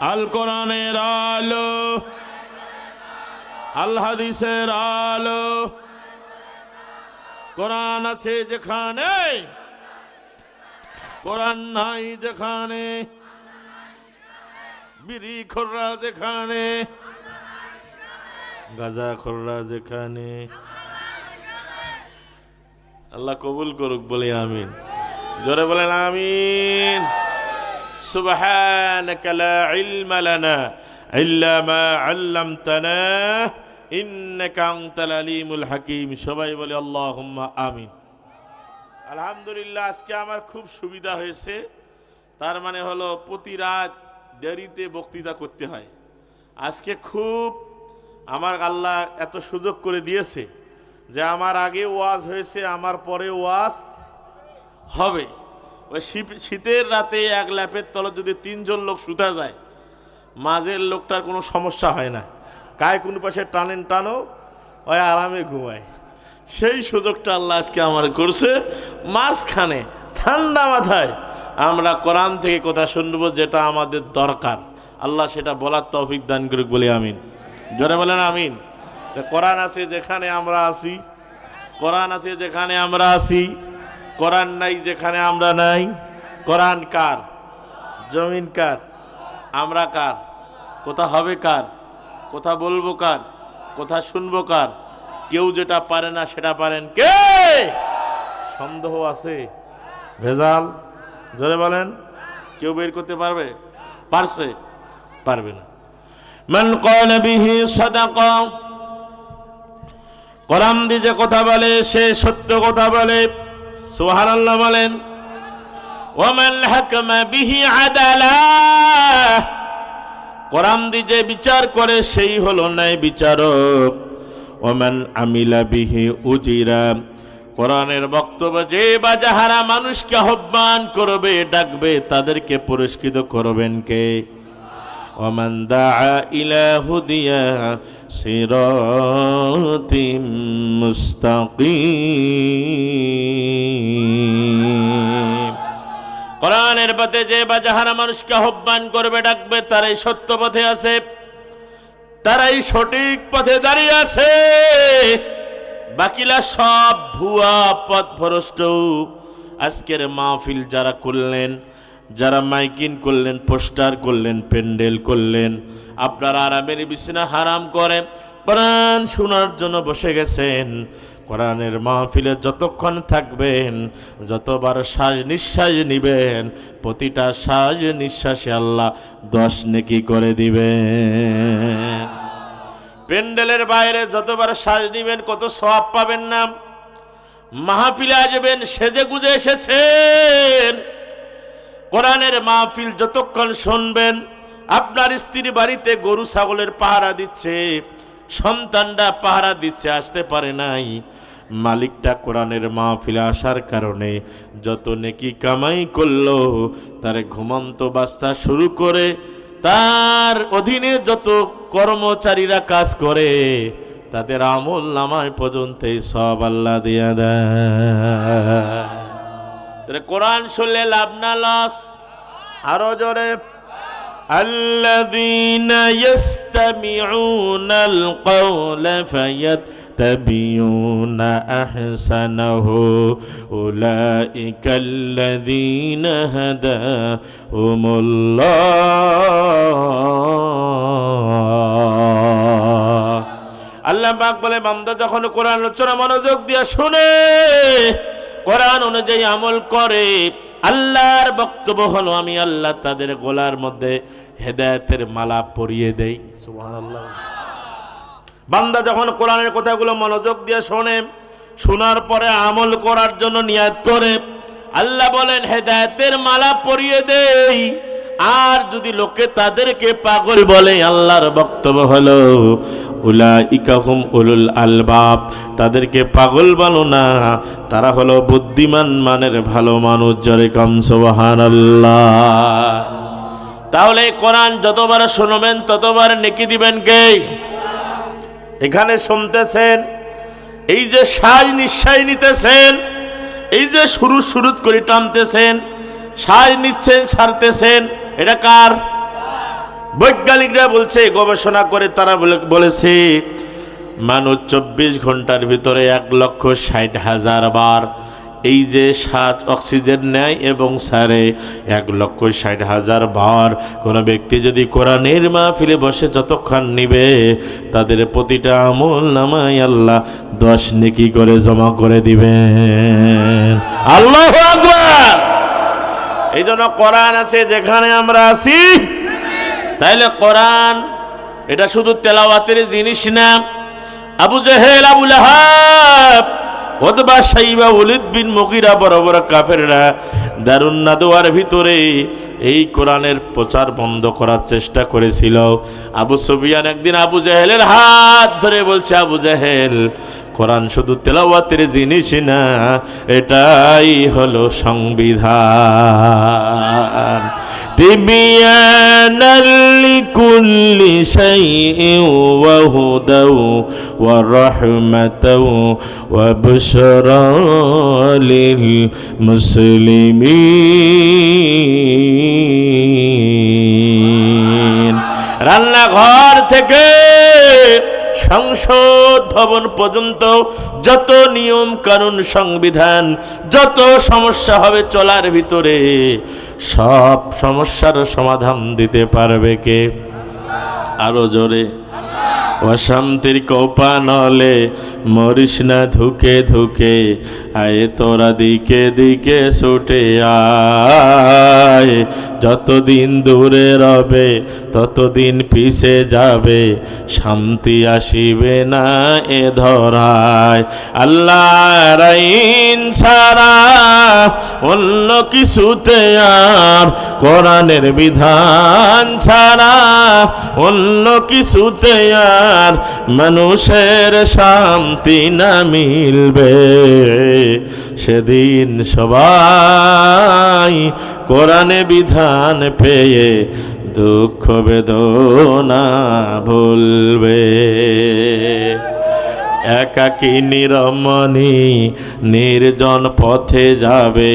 আল কোরআনের আলো, আল হাদিসের আলো। কোরআন আছে যেখানে, কোরআন নাই যেখানে, বিড়ি খোররা যেখানে, গাজা খোররা যেখানে। আল্লাহ কবুল করুক, বলে আমিন। জোরে বলেন আমিন। سبحانك لا علم لنا إلا ما علمتنا إنك أنت العليم الحكيم সবাই বলে আল্লাহুম্মা আমিন আলহামদুলিল্লাহ আজকে আমার খুব সুবিধা হয়েছে তার মানে হলো প্রতি রাত দেরিতে বক্তৃতা করতে হয় আজকে খুব আমার আল্লাহ এত সুযোগ করে দিয়েছে যে আমার আগে ওয়াজ হয়েছে আমার পরে ওয়াজ হবে ওই শীত- শীতের রাতে এক ল্যাপের তলে যদি তিনজন লোক শুতা যায়, মাঝের লোকটার কোনো সমস্যা হয় না। কায় কোন পাশে টানেন টানো, ওই আরামে ঘুমায়। সেই সুযোগটা আল্লাহ আজকে আমার করছে। মাঝখানে, ঠান্ডা মাথায় আমরা কোরআন থেকে কথা শুনব যেটা আমাদের দরকার। আল্লাহ সেটা বলার তৌফিক দান করুক বলে আমিন। জোরে বলেন আমিন। তো কোরআন আছে যেখানে আমরা আছি। কোরআন আছে যেখানে আমরা আছি। কোরআন নাই যেখানে আমরা নাই। কোরআন কার? জমিন কার? আমরা কার? কোথা হবে কার? কোথা বলব কার? কোথা শুনব কার? কেউ যেটা পারে না সেটা পারেন কে? সন্দেহ আছে? ভেজাল? জোরে বলেন। কেউ বের করতে পারবে? পারছে? পারবে না। মান ক্বালা বিহি সাদাকা। কোরআন দিয়ে যে কথা বলে, সে সত্য কথা বলে। সুবহানাল্লাহ বলেন, ওয়ামান হাকামা বিহি আদালা। কোরআন দিয়ে যে বিচার করে, সেই হলো ন্যায় বিচারক। ওমান আমিলা বিহি উজিরা। কোরআনের বক্তব্য, যে বা যাহারা মানুষকে আহ্বান করবে, ডাকবে, তাদেরকে পুরস্কৃত করবেন কে? ومن دعا إلى هدي صراط مستقيم কোরআনের পথে যে বা যাহারা মানুষকে আহ্বান করবে ডাকবে তারাই সত্য পথে আছে তারাই সঠিক পথে দাঁড়িয়ে আছে বাকিলা সব ভুয়া পথ ভ্রষ্ট আজকের মাহফিল যারা করলেন যারা মাইকিন করলেন, পোস্টার করলেন, প্যান্ডেল করলেন, আপনারা আরামের বিছানা হারাম করে কোরআন শোনার জন্য বসে গেছেন। কোরআনের মাহফিলে যতক্ষণ থাকবেন, যতবার শ্বাস নিঃশ্বাস নিবেন, প্রতিটা শ্বাস নিঃশ্বাসে আল্লাহ দশ নেকি করে দিবেন। প্যান্ডেলের বাইরে যতবার শ্বাস নিবেন, কত সওয়াব পাবেন না। মাহফিলে আসবেন সেজে গুজে এসেছেন। কোরআনের মাহফিল যতক্ষণ শুনবেন, আপনার স্ত্রী বাড়িতে গরু, ছাগলের পাহারা দিচ্ছে সন্তানটা পাহারা দিচ্ছে, আসতে পারে নাই। মালিকটা কোরআনের মাহফিলে আসার কারণে যত নেকি কামাই করল, তার ঘুমন্ত বাস্তা শুরু করে তার অধীনে যত কর্মচারীরা কাজ করে, তাদের আমল নামায় পর্যন্ত সব আল্লাহ দিয়া দেয়। কোরআন শুনলে লাভ না লস আরো জোরে الذين يستمعون القول فيتبعون أحسنه أولئك الذين هداهم الله আল্লাহ পাক বলে বান্দা যখন কোরআন আলোচনা মনোযোগ দিয়ে শুনে কোরআন অনুযায়ী আমল করে, আল্লাহর বক্তব্য হলো, আমি আল্লাহ তাদের গোলার মধ্যে হেদায়েতের মালা পরিয়ে দেই। বান্দা যখন কোরআনের কথাগুলো মনোযোগ দিয়ে শোনে, শোনার পরে আমল করার জন্য নিয়াত করে, আল্লাহ বলেন, হেদায়েতের মালা পরিয়ে দেই। আর যদি লোকে তাদেরকে পাগল বলে, আল্লাহর বক্তব্য হলো উলা ইকাহুম উলুল আলবাব। তাদেরকে পাগল বানো না। তারা হলো বুদ্ধিমান মানের ভালো মানুষ, জরে কম সোবাহান তাহলে কোরআন যতবার শুনবেন, ততবার নেকি দিবেন কে? এখানে শুনতেছেন, এই যে শ্বাস নিঃশ্বাস নিতেছেন, এই যে শুরু শুরু করে টানতেছেন শ্বাস নিচ্ছেন, সারতেছেন, এটা কার? বৈজ্ঞানিকরা বলছে, গবেষণা করে তারা বলে- বলেছে, মানুষ চব্বিশ ঘণ্টার ভিতরে এক লক্ষ ষাট হাজার বার এই যে শ্বাস অক্সিজেন নেয় এবং সারে এক লক্ষ ষাট হাজার বার কোনো ব্যক্তি যদি কোরআনের মাহফিলে বসে যতক্ষণ নিবে, তাদের প্রতিটা আমল নামাই আল্লাহ দশ নেকি করে জমা করে দিবেন। আল্লাহ এই জন্য কোরআন আছে যেখানে আমরা আছি। তাইলে কোরআন, এটা শুধু তেলাওয়াতের জিনিস না। আবু জেহেল, আবু লাহাব, ওতবা সাইবা উলিদ বিন মুগিরা বড় বড় কাফেররা দারুণ নাদোয়ার ভিতরে এই কোরআনের প্রচার বন্ধ করার চেষ্টা করেছিল। আবু সুফিয়ান একদিন আবু জাহেলের হাত ধরে বলছে, আবু জাহেল, কোরআন শুধু তেলাওয়াতের জিনিস না, এটাই হলো সংবিধান। تبيانا لكل شيء وهدى ورحمة وبشرى للمسلمين রান্নাঘর থেকে সংসদ ভবন পর্যন্ত যত নিয়ম কানুন সংবিধান যত সমস্যা হবে চলার ভিতরে সব সমস্যার সমাধান দিতে পারবে কে? আরও জোরে। অশান্তির কোপা নলে মরিস না ধুকে ধুকে, আয় তোরা দিকে দিকে ছুটে আয়। যতদিন দূরে রবে, ততদিন পিছে যাবে, শান্তি আসিবে না এ ধরায়। আল্লাহ আইন ছাড়া অন্য কিছুতে আর কোরআনের বিধান ছাড়া অন্য কিছুতে আর মানুষের শান্তি না মিলবে। সেদিন সবাই কোরআনে বিধান পেয়ে দুঃখ বেদনা ভুলবে। একাকী নিরমণি নির্জন পথে যাবে,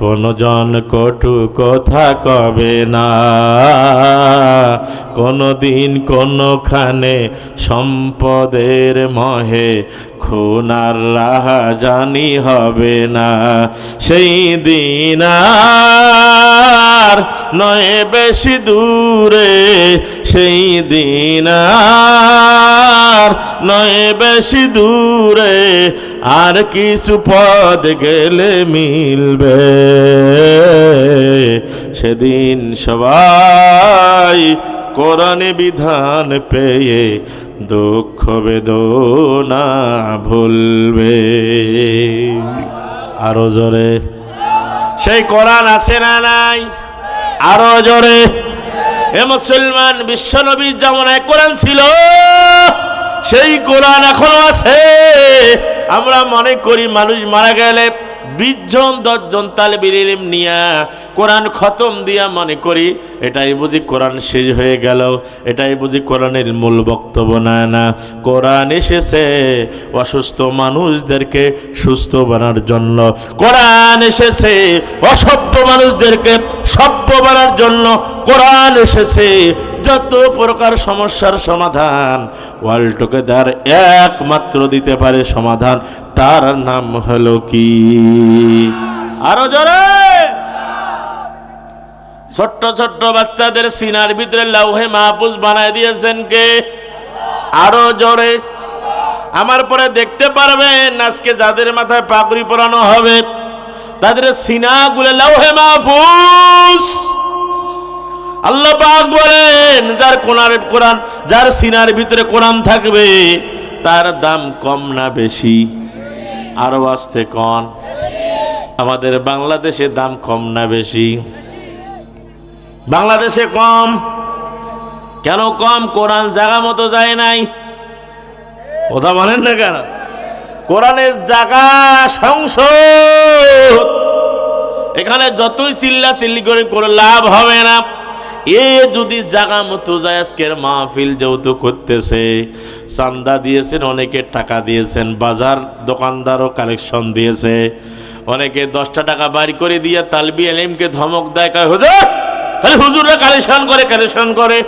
কোন জন কটু কথা কবে না। কোনো দিন কোনোখানে সম্পদের মহে খুনার রাহা জানি হবে না। সেই দিন আর নয় বেশি দূরে সেই দিন আর নয় বেশি দূরে আর কিছু পদ গেলে মিলবে। সেদিন সবাই কোরআনে বিধান পেয়ে দুঃখ বেদনা ভুলবে। আরও জোরে। সেই কোরআন আছে না নাই? আরও জোরে। এ মুসলমান বিশ্বনবির যেমন এক কোরআন ছিল, সেই কোরআন এখনও আছে। আমরা মনে করি মানুষ মারা গেলে বিশ জন দশজন তালে বিলিম নিয়া কোরআন খতম দিয়া মনে করি, এটাই বুঝি কোরআন শেষ হয়ে গেল, এটাই বুঝি কোরআনের মূল বক্তব্য না না। কোরআন এসেছে অসুস্থ মানুষদেরকে সুস্থ বানার জন্য। কোরআন এসেছে অসভ্য মানুষদেরকে সভ্য বানার জন্য। কোরআন এসেছে যত প্রকার সমস্যার সমাধান ওয়ার্ল্ড টুগেদার একমাত্র দিতে পারে সমাধান, তার নাম হলো কি? আরও জোরে! ছোট্ট ছোট্ট বাচ্চাদের সিনার ভিতরে লাউহে মাহফুজ বানায় দিয়েছেন কে? আরও জোরে! আমার পরে দেখতে পারবেন, আজকে যাদের মাথায় পাগড়ি পরানো হবে, তাদের সিনাগুলো লাউহে মাহফুজ! আল্লাহ পাক বলেন, যার কোরআন কোরআন যার সিনার ভিতরে কোরআন থাকবে, তার দাম কম না বেশি। আরও আসতে কন, আমাদের বাংলাদেশে দাম কম না বেশি। বাংলাদেশে কম? কেন কম? কোরআন জায়গা মতো যায় নাই। কথা বলেন না কেন? কোরআনের জায়গা সংসদ। এখানে যতই চিল্লা চিল্লি করে, কোনো লাভ হবে না। এ যদি জাগা মতো যায়, আজকের মাহফিল যেহেতু করতেছে, চান্দা দিয়েছেন, অনেকে টাকা দিয়েছেন, বাজার দোকানদারও কালেকশন দিয়েছে। অনেকে দশটা টাকা বাড়ি করে দিয়ে তালবি এলিমকে ধমক দেয়, কয়, হুজুর, তাহলে হুজুররা কালেকশন করে কালেকশন করে।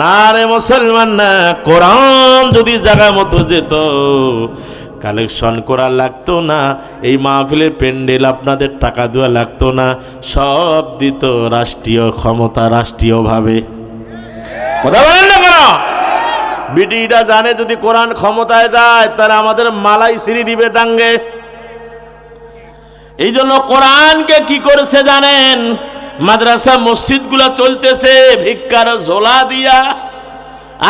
না রে মুসলমান, না, কোরআন যদি জায়গা মতো যেত কালেকশন করা লাগতো না, এই মাহফিলের প্যান্ডেল আপনাদের টাকা দেওয়া লাগতো না, সব দিত রাষ্ট্রীয় ক্ষমতা রাষ্ট্রীয়ভাবে। কথা বলেন না কেন? বিটিটা জানে যদি কোরআন ক্ষমতায় যায়, তাহলে আমাদের মালাই সিঁড়ি দিবে দাঙ্গে। এই জন্য কোরআনকে কি করেছে জানেন? মাদ্রাসা মসজিদগুলো চলতেছে, ভিক্ষার ঝোলা দিয়া,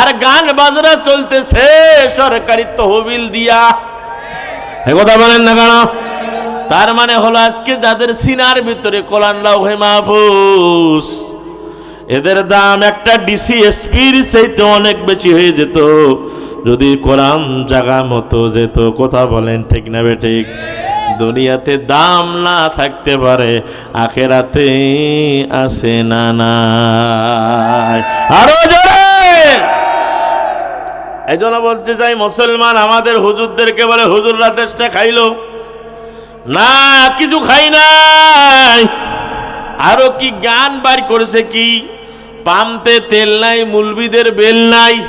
আর গান বাজনা চলতেছে, সরকারি তহবিল দিয়া। কথা বলেন না কেন? তার মানে হলো আজকে যাদের সিনার ভিতরে মাহফুজ, এদের দাম একটা ডিসি এসপির চাইতে অনেক বেশি হয়ে যেত। যদি কোরআন জায়গা মতো যেত, কথা বলেন ঠিক না বে ঠিক? দুনিয়াতে দাম না থাকতে পারে, আখেরাতে আসে না নাই। আরও এই জন্য বলতে চাই মুসলমান আমাদের হুজুরদেরকে বলে, হুজুররা দেশটা খাইলো। না, কিছু খাই নাই। আরও কি গান বার করেছে কি? পামতে তেল নাই, মুলবিদের বেল নাই।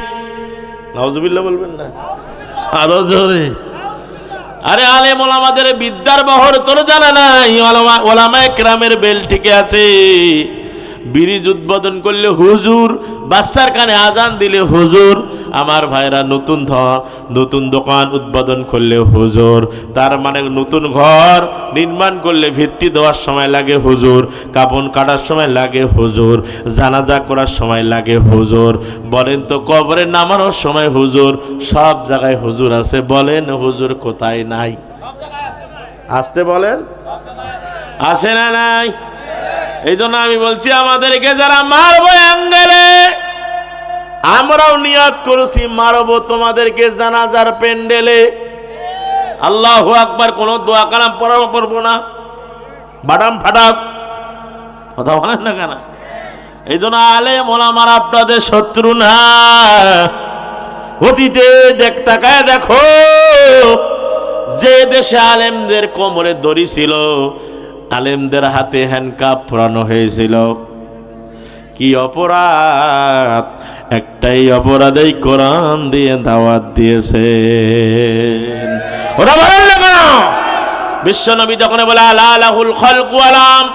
নজবিল্লা বলবেন না? আরও জোরে। আরে আলে মোলামাদের বিদ্যার বহর, তোর জানা নাই? ওলামা- ওলামায়ে কেরামের বেল টিকে আছে। ব্রিজ উদ্বোধন করলে হুজুর বাচ্চার কানে আজান দিলে হুজুর আমার ভাইরা নতুন ধ- নতুন দোকান উদ্বোধন করলে হুজুর তার মানে নতুন ঘর নির্মাণ করলে ভিত্তি দেওয়ার সময় লাগে হুজুর কাপন কাটার সময় লাগে হুজুর জানাজা করার সময় লাগে হুজুর বলেন তো কবরে নামানোর সময় হুজুর সব জায়গায় হুজুর আছে বলেন হুজুর কোথায় নাই? আসতে বলেন। আছে না নাই? এই জন্য আমি বলছি, আমাদেরকে যারা মারবো অ্যাঙ্গেলে, আমরাও নিয়াত করেছি, মারবো তোমাদেরকে জানাজার প্যান্ডেলে। আল্লাহ আকবার, কোনো দোয়া কালাম পড়াবো করব না। বাটাম ফাটাম কথা বলেন না কেন? এই জন্য আলে মোলামার আপনাদের শত্রু না। অতীতে দেখ, তাকায় দেখো, যে দেশে আলেমদের কোমরে দড়ি ছিল আলেমদের হাতে হ্যান্ডকাপ পরানো হয়েছিল। কি অপরাধ? একটাই অপরাধেই কোরআন দিয়ে দাওয়াত দিয়েছে ওরা বলেন না কেন? বিশ্বনবী যখন বলে, আলা আলাহুল খলকু আলাম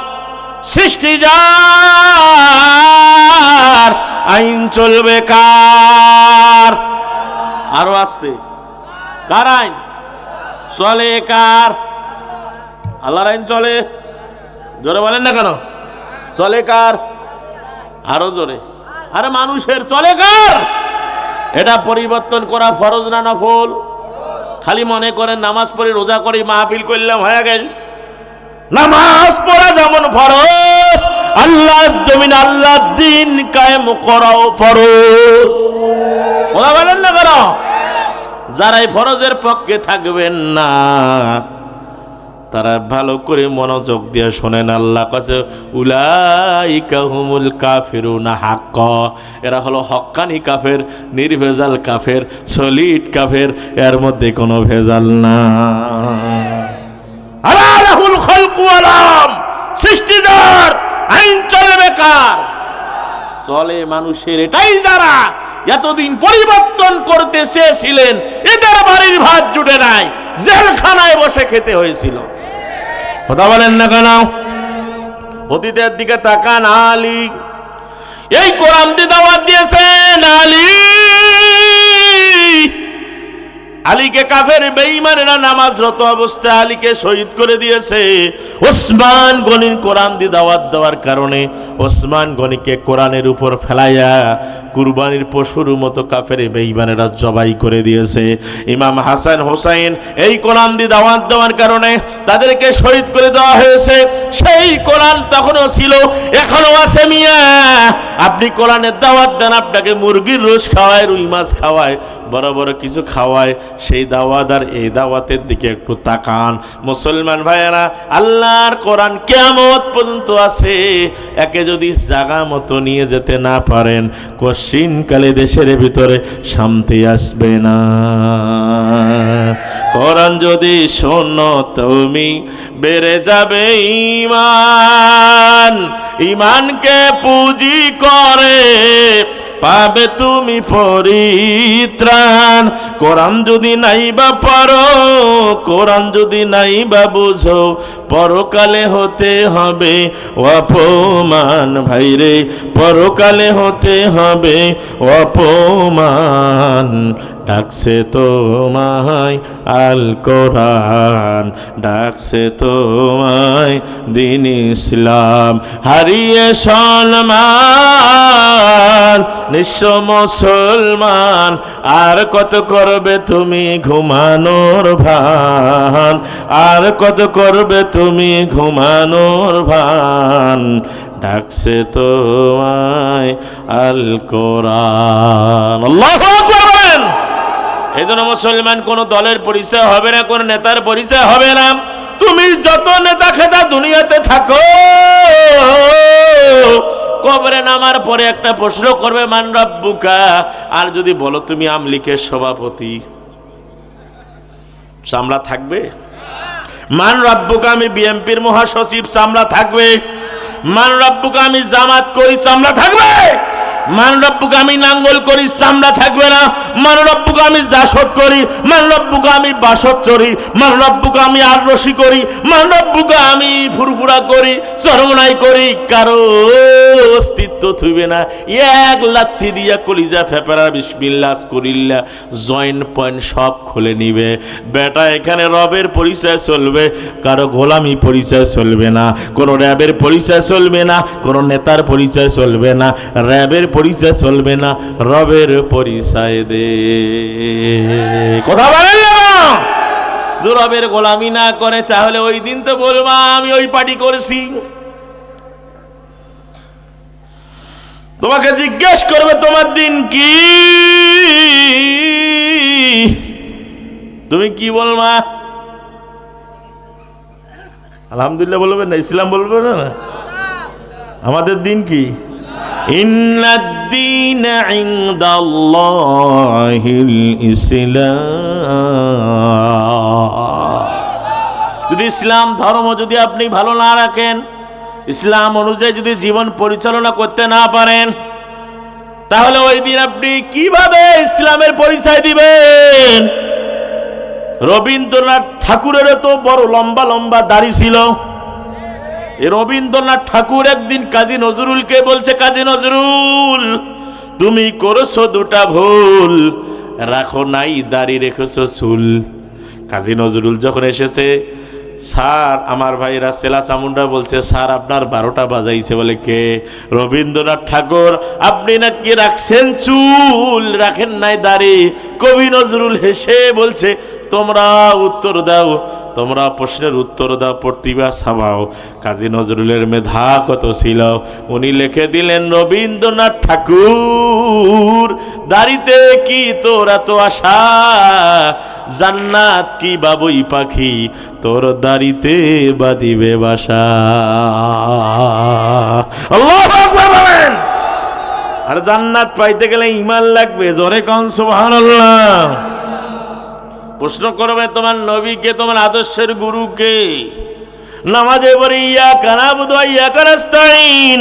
সৃষ্টি যার আইন চলবে কার? আরও আসতে। কার আইন? চলে কার? আল্লাহর আইন চলে। জোরে বলেন না কেন? চলে কার? আরও জোরে। আরে মানুষের চলে কার? এটা পরিবর্তন করা ফরজ না নফল? খালি মনে করেন নামাজ পড়ে রোজা করে, মাহফিল করলাম, হয়ে গেল। নামাজ পড়া যেমন ফরজ আল্লাহ জমিন আল্লাহ দিন কায়েম করাও ফরজ। ওরা বলেন না কেন? যারা এই ফরজের পক্ষে থাকবেন না। তারা ভালো করে মনোযোগ দিয়ে শোনেন, আল্লাহ কাছে উলাইকা হুমুল কাফিরুনা হাক্ক। এরা হলো হক্কানি কাফের, নির্ভেজাল কাফের, সলিড কাফের, এর মধ্যে কোনো ভেজাল না। আলা লাহুল খলকু আলাম সৃষ্টিদার, আইন চলবে কার চলে মানুষের এটাই যারা এতদিন পরিবর্তন করতে চেয়েছিলেন, এদের বাড়ির ভাত জুটে নাই, জেলখানায় বসে খেতে হয়েছিল। কথা বলেন না কেন? অতীতের দিকে তাকান আলী। এই কোরআন দাওয়াত দিয়েছেন আলী। আলীকে কাফের বেঈমানেরা নামাজরত অবস্থায় আলীকে শহীদ করে দিয়েছে। ওসমান গনির কোরআন দি দাওয়াত দেওয়ার কারণে ওসমান গনিকে কোরআনের উপর ফেলাইয়া কুরবানির পশুর মতো কাফের বেঈমানেরা জবাই করে দিয়েছে। ইমাম হাসান হোসাইন এই কোরআন দিয়ে দাওয়াত দেওয়ার কারণে তাদেরকে শহীদ করে দেওয়া হয়েছে। সেই কোরআন তখনও ছিল এখনও আছে মিয়া। আপনি কোরআনের দাওয়াত দেন, আপনাকে মুরগির রোজ খাওয়ায়, রুই মাছ খাওয়ায়, বড় বড় কিছু খাওয়ায়। সেই দাওয়াত আর এই দাওয়াতের দিকে একটু তাকান। মুসলমান ভাইয়েরা, আল্লাহর কোরআন কেমত পর্যন্ত আছে। একে যদি জাগা মতো নিয়ে যেতে না পারেন কশিনকালে দেশের ভিতরে শান্তি আসবে না। কোরআন যদি শোনো তুমি বেড়ে যাবে ইমান ইমানকে পুঁজি করে পাবে তুমি পরিত্রাণ। কোরআন যদি নাই বা পারো কোরআন যদি নাই বা বুঝো পরকালে হতে হবে অপমান। ভাইরে পরকালে হতে হবে অপমান। ডাকছে তোমায় আল কোরআন, ডাকছে তোমায় দিন ইসলাম। হারিয়ে সলমান, নিঃস্ব মুসলমান, আর কত করবে তুমি ঘুমানোর ভান? আর কত করবে তুমি ঘুমানোর ভান, ডাকছে তোমায় আল কোরআন। বলেন। এই জন্য মুসলমান কোন দলের পরিচয় হবে না, কোন নেতার পরিচয় হবে না। তুমি যত নেতা খেতা দুনিয়াতে থাকো, কবরে নামার পরে একটা প্রশ্ন করবে, মান রব্বুকা? আর যদি বলো তুমি আমলিকের সভাপতি। চামড়া থাকবে? মান রব্বুকা, আমি বিএমপির মহাসচিব, চামড়া থাকবে। মান রব্বুকা, আমি জামাত করি, চামড়া থাকবে। মান রব্বুকা, আমি নাঙ্গল করি, চামড়া থাকবে না। মান রব্বুকা, আমি দাসত করি। মান রব্বুকা, আমি বাসত চড়ি মান রব্বুকা, আমি আররসি করি। মান রব্বুকা, আমি ফুরফুরা করি, চরমনাই করি। কারও অস্তিত্ব থুইবে না। এক লাথি দিয়া কলিজা ফেপেরা বিসমিল্লাহ করিল্লা। জয়েন্ট পয়েন্ট সব খুলে নিবে। বেটা, এখানে রবের পরিচয় চলবে। কারও গোলামি পরিচয় চলবে না। কোনো র্যাবের পরিচয় চলবে না। কোনো নেতার পরিচয় চলবে না। র্যাবের পরিচয় চলবে না। রবের পরিচয় দে। কথা বলেন না রবের গোলামি না করে, তাহলে ওই দিন তো বলবা, আমি ওই পার্টি করেছি। তোমাকে জিজ্ঞেস করবে, তোমার দিন কি? তুমি কি বলবা? আলহামদুলিল্লাহ বলবে না, ইসলাম বলবে না? আমাদের দিন কি? যদি ইসলাম ধর্ম যদি আপনি ভালো না রাখেন ইসলাম অনুযায়ী যদি জীবন পরিচালনা করতে না পারেন, তাহলে ওই দিন আপনি কীভাবে ইসলামের পরিচয় দিবেন? রবীন্দ্রনাথ ঠাকুরেরও তো বড় লম্বা লম্বা দাড়ি ছিল। রবীন্দ্রনাথ ঠাকুর একদিন কাজী নজরুলকে বলছে, কাজী নজরুল, তুমি করেছ দুটা ভুল, রাখো নাই, দাড়ি রেখেছো চুল। কাজী নজরুল যখন এসেছে স্যার, আমার ভাইরা সেলা চামুন্ডা বলছে, স্যার, আপনার বারোটা বাজাইছে বলে কে? রবীন্দ্রনাথ ঠাকুর, আপনি নাকি রাখছেন চুল, রাখেন নাই দাড়ি। কবি নজরুল হেসে বলছে তোমরা উত্তর দাও। তোমরা প্রশ্নের উত্তর দাও, প্রতিভা সাবাও কাজী নজরুলের মেধা কত ছিল? উনি লিখে দিলেন, রবীন্দ্রনাথ ঠাকুর, দাড়িতে কি তোর এত আশা? জান্নাত কি বাবুই পাখি? তোর দাড়িতে বাদিবে বাসা। আর জান্নাত পাইতে গেলে ইমান লাগবে, জোরে কন সুবহানাল্লাহ। প্রশ্ন করবে তোমার নবীকে তোমার আদর্শের গুরুকে। নামাজে পড়ে, ইয়া কানাবুদ কানাস্তাইন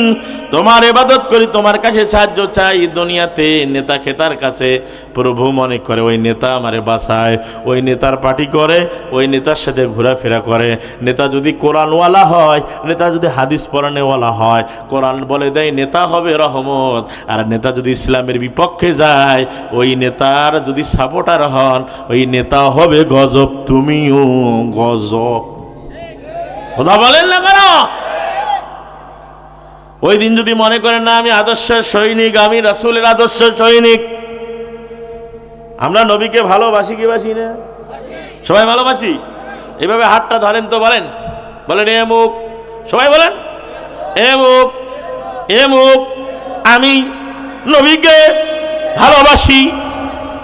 তোমার ইবাদত করি, তোমার কাছে সাহায্য চাই দুনিয়াতে, নেতা খেতার কাছে। প্রভু মনে করে ওই নেতা আমারে বাসায় ওই নেতার পার্টি করে, ওই নেতার সাথে ঘোরাফেরা করে। নেতা যদি কোরআনওয়ালা হয়, নেতা যদি হাদিস পড়ানেওয়ালা হয়, কোরআন বলে দেয়, নেতা হবে রহমত। আর নেতা যদি ইসলামের বিপক্ষে যায়, ওই নেতার যদি সাপোর্টার হন, ওই নেতা হবে গজব। তুমিও গজব কথা বলেন না কেন? ওই দিন যদি মনে করেন না, আমি আদর্শের সৈনিক, আমি রাসুলের আদর্শের সৈনিক। আমরা নবীকে ভালোবাসি কি বাসি না? সবাই ভালোবাসি? এভাবে হাতটা ধরেন তো বলেন। বলেন, এ মুখ। সবাই বলেন, এ মুখ। এ মুখ। আমি নবীকে ভালোবাসি।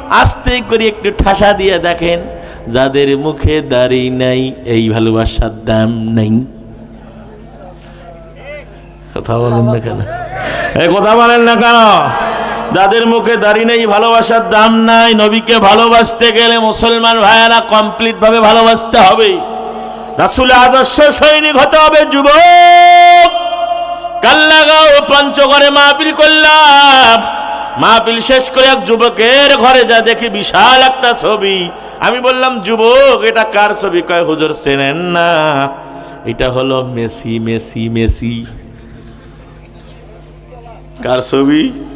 আস্তে করে একটু ঠাসা দিয়ে দেখেন। যাদের মুখে দাড়ি নাই, এই ভালোবাসার দাম নেই। কথা বলেন না কেন? এই কথা বলেন না কেন? যাদের মুখে দাড়ি নেই, ভালোবাসার দাম নাই। নবীকে ভালোবাসতে গেলে মুসলমান ভাইয়ারা কমপ্লিট ভাবে ভালোবাসতে হবে। রাসুল আদর্শ সৈনিক হতে হবে যুবক। কাল্লাগাঁও পঞ্চগড়ে মাহফিল করলাম। মাহফিল শেষ করে এক যুবকের ঘরে যা দেখি বিশাল একটা ছবি। আমি বললাম, যুবক, এটা কার ছবি? কয়, হুজুর চেনেন না। এটা হলো মেসি মেসি মেসি। কার ছবি?